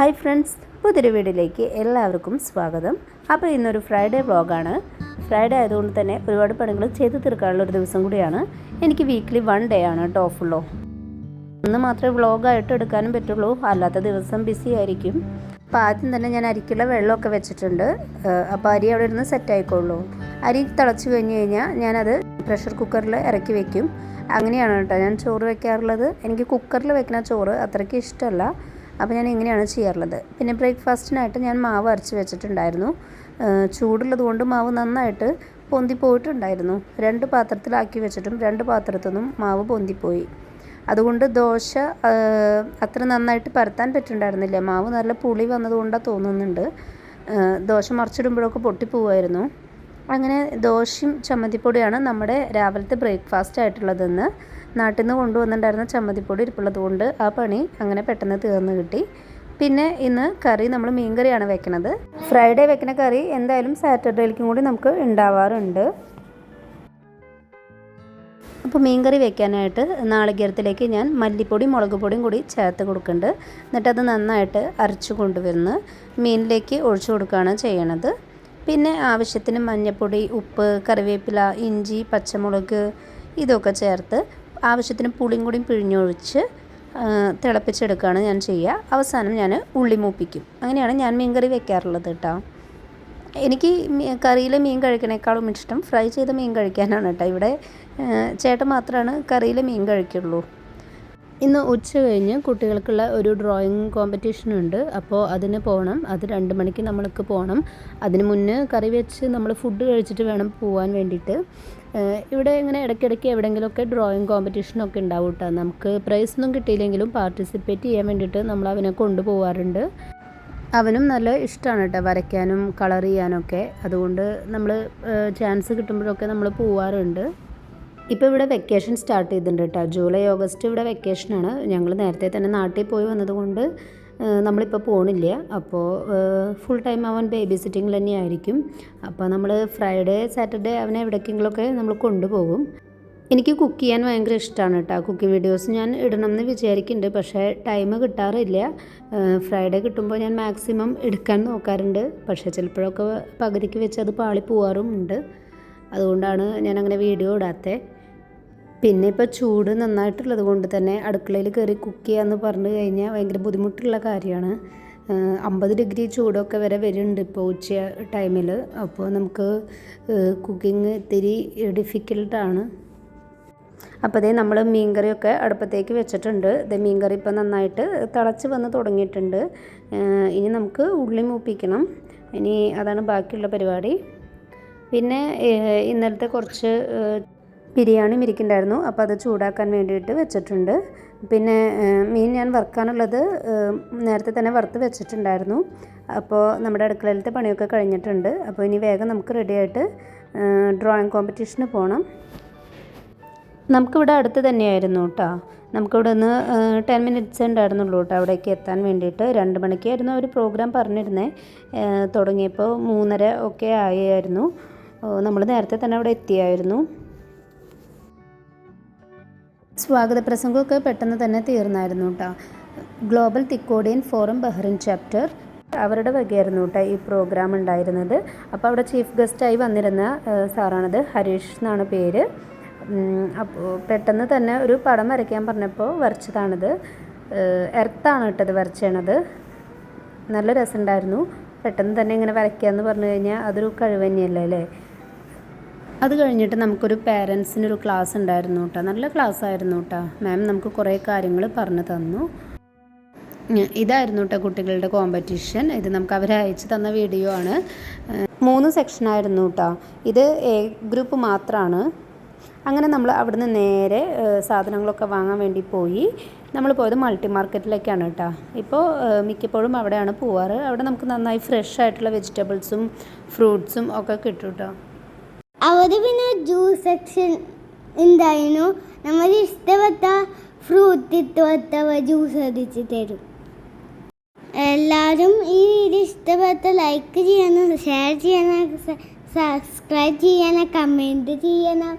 Hi friends പുതിയൊരു വീഡിയോയിലേക്ക് എല്ലാവർക്കും സ്വാഗതം. അപ്പോൾ ഇന്നൊരു ഫ്രൈഡേ വ്ളോഗാണ് ഫ്രൈഡേ ആയതുകൊണ്ട് തന്നെ ഒരുപാട് പണികൾ ചെയ്തു തീർക്കാനുള്ള ഒരു ദിവസം കൂടിയാണ്. എനിക്ക് വീക്ക്ലി വൺ ഡേ ആണ് കേട്ടോ ഓഫുള്ളൂ ഇന്ന് മാത്രമേ വ്ളോഗായിട്ട് എടുക്കാനും പറ്റുള്ളൂ. അല്ലാത്ത ദിവസം ബിസി ആയിരിക്കും. അപ്പോൾ ആദ്യം തന്നെ ഞാൻ അരിക്കുള്ള വെള്ളമൊക്കെ വെച്ചിട്ടുണ്ട്. അപ്പോൾ അരി അവിടെ ഇരുന്ന് സെറ്റ് ആയിക്കോളൂ. അരി തിളച്ച് കഴിഞ്ഞ് കഴിഞ്ഞാൽ ഞാനത് പ്രഷർ കുക്കറിൽ ഇറക്കി വെക്കും. അങ്ങനെയാണ് കേട്ടോ ഞാൻ ചോറ് വെക്കാറുള്ളത്. എനിക്ക് കുക്കറിൽ വെക്കുന്ന ചോറ് അത്രയ്ക്ക് ഇഷ്ടമല്ല. അപ്പോൾ ഞാൻ ഇങ്ങനെയാണ് ചെയ്യാറുള്ളത്. പിന്നെ ബ്രേക്ക്ഫാസ്റ്റിനായിട്ട് ഞാൻ മാവ് അരച്ച് വെച്ചിട്ടുണ്ടായിരുന്നു. ചൂടുള്ളത് കൊണ്ട് മാവ് നന്നായിട്ട് പൊന്തി പോയിട്ടുണ്ടായിരുന്നു. രണ്ട് പാത്രത്തിലാക്കി വെച്ചിട്ടും രണ്ട് പാത്രത്തിൽ നിന്നും മാവ് പൊന്തിപ്പോയി. അതുകൊണ്ട് ദോശ അത്ര നന്നായിട്ട് പരത്താൻ പറ്റുന്നുണ്ടായിരുന്നില്ല മാവ് നല്ല പുളി വന്നതുകൊണ്ടാണ് തോന്നുന്നുണ്ട്. ദോശ മറിച്ചിടുമ്പോഴൊക്കെ പൊട്ടിപ്പോവായിരുന്നു. അങ്ങനെ ദോശയും ചമ്മന്തിപ്പൊടിയാണ് നമ്മുടെ രാവിലത്തെ ബ്രേക്ക്ഫാസ്റ്റ് ആയിട്ടുള്ളതെന്ന് നാട്ടിൽ നിന്ന് കൊണ്ടുവന്നിട്ടുണ്ടായിരുന്ന ചമ്മന്തിപ്പൊടി ഇരിപ്പുള്ളത് കൊണ്ട് ആ പണി അങ്ങനെ പെട്ടെന്ന് തീർന്നു കിട്ടി. പിന്നെ ഇന്ന് കറി നമ്മൾ മീൻ കറിയാണ് വെക്കുന്നത് ഫ്രൈഡേ വെക്കുന്ന കറി എന്തായാലും സാറ്റർഡേയിലേക്കും കൂടി നമുക്ക് ഉണ്ടാവാറുണ്ട് അപ്പോൾ മീൻ കറി വെക്കാനായിട്ട് നാളികേരത്തിലേക്ക് ഞാൻ മല്ലിപ്പൊടി മുളക് പൊടിയും കൂടി ചേർത്ത് കൊടുക്കുന്നുണ്ട് എന്നിട്ടത് നന്നായിട്ട് അരച്ചു കൊണ്ടുവന്ന് മീനിലേക്ക് ഒഴിച്ചു കൊടുക്കുകയാണ് ചെയ്യണത്. പിന്നെ ആവശ്യത്തിന് മഞ്ഞൾപ്പൊടി ഉപ്പ് കറിവേപ്പില ഇഞ്ചി പച്ചമുളക് ഇതൊക്കെ ചേർത്ത് ആവശ്യത്തിന് പുളിയും കൂടി പിഴിഞ്ഞൊഴിച്ച് തിളപ്പിച്ചെടുക്കുകയാണ് ഞാൻ ചെയ്യുക. അവസാനം ഞാൻ ഉള്ളി മൂപ്പിക്കും. അങ്ങനെയാണ് ഞാൻ മീൻകറി വെക്കാറുള്ളത് കേട്ടോ. എനിക്ക് കറിയിലെ മീൻ കഴിക്കണേക്കാളും ഇഷ്ടം ഫ്രൈ ചെയ്ത മീൻ കഴിക്കാനാണ് കേട്ടോ. ഇവിടെ ചേട്ടൻ മാത്രമാണ് കറിയിലെ മീൻ കഴിക്കുള്ളൂ. ഇന്ന് ഉച്ച കഴിഞ്ഞ് കുട്ടികൾക്കുള്ള ഒരു ഡ്രോയിങ് കോമ്പറ്റീഷൻ ഉണ്ട്. അപ്പോൾ അതിന് പോകണം അത് രണ്ട് മണിക്ക് നമ്മൾക്ക് പോകണം അതിന് മുന്നേ കറി വെച്ച് നമ്മൾ ഫുഡ് കഴിച്ചിട്ട് വേണം പോകാൻ വേണ്ടിയിട്ട്. ഇവിടെ ഇങ്ങനെ ഇടയ്ക്കിടയ്ക്ക് എവിടെയെങ്കിലുമൊക്കെ ഡ്രോയിങ് കോമ്പറ്റീഷനൊക്കെ ഉണ്ടാവും കേട്ടോ നമുക്ക് പ്രൈസ് ഒന്നും കിട്ടിയില്ലെങ്കിലും പാർട്ടിസിപ്പേറ്റ് ചെയ്യാൻ വേണ്ടിയിട്ട് നമ്മൾ അവനെ കൊണ്ടുപോകാറുണ്ട് അവനും നല്ല ഇഷ്ടമാണ് കേട്ടോ വരയ്ക്കാനും കളർ ചെയ്യാനൊക്കെ. അതുകൊണ്ട് നമ്മൾ ചാൻസ് കിട്ടുമ്പോഴൊക്കെ നമ്മൾ പോവാറുണ്ട്. ഇപ്പോൾ ഇവിടെ വെക്കേഷൻ സ്റ്റാർട്ട് ചെയ്തിട്ടുണ്ട് കേട്ടോ ജൂലൈ ഓഗസ്റ്റ് ഇവിടെ വെക്കേഷനാണ് ഞങ്ങൾ നേരത്തെ തന്നെ നാട്ടിൽ പോയി വന്നതുകൊണ്ട് നമ്മളിപ്പോൾ പോണില്ല. അപ്പോൾ ഫുൾ ടൈം അവൻ ബേബി സിറ്റിങ്ങിൽ തന്നെ ആയിരിക്കും. അപ്പോൾ നമ്മൾ ഫ്രൈഡേ സാറ്റർഡേ അവനെ എവിടേക്കെങ്കിലുമൊക്കെ നമ്മൾ കൊണ്ടുപോകും. എനിക്ക് കുക്ക് ചെയ്യാൻ ഭയങ്കര ഇഷ്ടമാണ് കേട്ടോ കുക്കിംഗ് വീഡിയോസ് ഞാൻ ഇടണം എന്ന് വിചാരിക്കുന്നുണ്ട് പക്ഷേ ടൈം കിട്ടാറില്ല. ഫ്രൈഡേ കിട്ടുമ്പോൾ ഞാൻ മാക്സിമം എടുക്കാൻ നോക്കാറുണ്ട്. പക്ഷേ ചിലപ്പോഴൊക്കെ പകുതിക്ക് വെച്ച് അത് പാളി പോവാറുമുണ്ട് അതുകൊണ്ടാണ് ഞാൻ അങ്ങനെ വീഡിയോ ഇടാത്തത് പിന്നെ ഇപ്പോൾ ചൂട് നന്നായിട്ടുള്ളത് കൊണ്ട് തന്നെ അടുക്കളയിൽ കയറി കുക്ക് ചെയ്യാന്ന് പറഞ്ഞു കഴിഞ്ഞാൽ ഭയങ്കര ബുദ്ധിമുട്ടുള്ള കാര്യമാണ്. അമ്പത് ഡിഗ്രി ചൂടൊക്കെ വരെ വരുന്നുണ്ട് ഇപ്പോൾ ഉച്ച ടൈമിൽ അപ്പോൾ നമുക്ക് കുക്കിംഗ് ഇത്തിരി ഡിഫിക്കൽട്ടാണ് അപ്പോൾ അതേ നമ്മൾ മീൻകറിയൊക്കെ അടുപ്പത്തേക്ക് വെച്ചിട്ടുണ്ട്. ഇത് മീൻകറി ഇപ്പോൾ നന്നായിട്ട് തിളച്ച് വന്ന് തുടങ്ങിയിട്ടുണ്ട്. ഇനി നമുക്ക് ഉള്ളി മൂപ്പിക്കണം. ഇനി അതാണ് ബാക്കിയുള്ള പരിപാടി. പിന്നെ ഇന്നലത്തെ കുറച്ച് ബിരിയാണി ഇരിക്കുന്നുണ്ടായിരുന്നു. അപ്പോൾ അത് ചൂടാക്കാൻ വേണ്ടിയിട്ട് വെച്ചിട്ടുണ്ട്. പിന്നെ മീൻ ഞാൻ വറുക്കാനുള്ളത് നേരത്തെ തന്നെ വറുത്ത് വെച്ചിട്ടുണ്ടായിരുന്നു. അപ്പോൾ നമ്മുടെ അടുക്കളയിലത്തെ പണിയൊക്കെ കഴിഞ്ഞിട്ടുണ്ട്. അപ്പോൾ ഇനി വേഗം നമുക്ക് റെഡിയായിട്ട് ഡ്രോയിങ് കോമ്പറ്റീഷന് പോകണം നമുക്കിവിടെ അടുത്ത് തന്നെയായിരുന്നു കേട്ടോ. നമുക്കിവിടെ നിന്ന് ടെൻ മിനിറ്റ്സ് ഉണ്ടായിരുന്നുള്ളൂ കേട്ടോ അവിടേക്ക് എത്താൻ വേണ്ടിയിട്ട്. രണ്ട് മണിക്കായിരുന്നു ഒരു പ്രോഗ്രാം പറഞ്ഞിരുന്നത് തുടങ്ങിയപ്പോൾ മൂന്നര ഒക്കെ ആയിരുന്നു നമ്മൾ നേരത്തെ തന്നെ അവിടെ എത്തിയായിരുന്നു. സ്വാഗത പ്രസംഗമൊക്കെ പെട്ടെന്ന് തന്നെ തീർന്നായിരുന്നു കേട്ടോ global Thikkodian forum Bahrain chapter അവരുടെ വകയായിരുന്നു കേട്ടോ ഈ പ്രോഗ്രാം ഉണ്ടായിരുന്നത്. അപ്പോൾ അവിടെ ചീഫ് ഗസ്റ്റായി വന്നിരുന്ന സാറാണത് ഹരീഷ് എന്നാണ് പേര്. അപ്പോൾ പെട്ടെന്ന് തന്നെ ഒരു പടം വരയ്ക്കാൻ പറഞ്ഞപ്പോൾ വരച്ചതാണിത്. എർത്താണ് കേട്ടത് വരച്ചത് നല്ല രസമുണ്ടായിരുന്നു പെട്ടെന്ന് തന്നെ ഇങ്ങനെ വരയ്ക്കുക എന്ന് പറഞ്ഞു കഴിഞ്ഞാൽ അതൊരു കഴിവ് തന്നെയല്ലേ അത് കഴിഞ്ഞിട്ട് നമുക്കൊരു പേരൻസിനൊരു ക്ലാസ് ഉണ്ടായിരുന്നു കേട്ടോ നല്ല ക്ലാസ് ആയിരുന്നു കേട്ടോ മാം നമുക്ക് കുറേ കാര്യങ്ങൾ പറഞ്ഞു തന്നു. ഇതായിരുന്നു കേട്ടോ കുട്ടികളുടെ കോമ്പറ്റീഷൻ ഇത് നമുക്ക് അവർ അയച്ചു തന്ന വീഡിയോ ആണ്. മൂന്ന് സെക്ഷനായിരുന്നു കേട്ടോ ഇത് എ ഗ്രൂപ്പ് മാത്രമാണ് അങ്ങനെ നമ്മൾ അവിടുന്ന് നേരെ സാധനങ്ങളൊക്കെ വാങ്ങാൻ വേണ്ടി പോയി. നമ്മൾ പോയത് മൾട്ടി മാർക്കറ്റിലേക്കാണ് കേട്ടോ ഇപ്പോൾ മിക്കപ്പോഴും അവിടെയാണ് പോവാറ്. അവിടെ നമുക്ക് നന്നായി ഫ്രഷ് ആയിട്ടുള്ള വെജിറ്റബിൾസും ഫ്രൂട്ട്സും ഒക്കെ കിട്ടും കേട്ടോ അവിടെ പിന്നെ ജ്യൂസ് സെക്ഷൻ ഉണ്ടായിരുന്നു നമ്മൾ ഇഷ്ടപ്പെട്ട ഫ്രൂട്ട് ഇട്ടുവത്തവ ജ്യൂസ് അടിച്ച് തരും. എല്ലാവരും ഈ വീഡിയോ ഇഷ്ടപ്പെട്ട ലൈക്ക് ചെയ്യണം ഷെയർ ചെയ്യണം സബ്സ്ക്രൈബ് ചെയ്യണം കമന്റ് ചെയ്യണം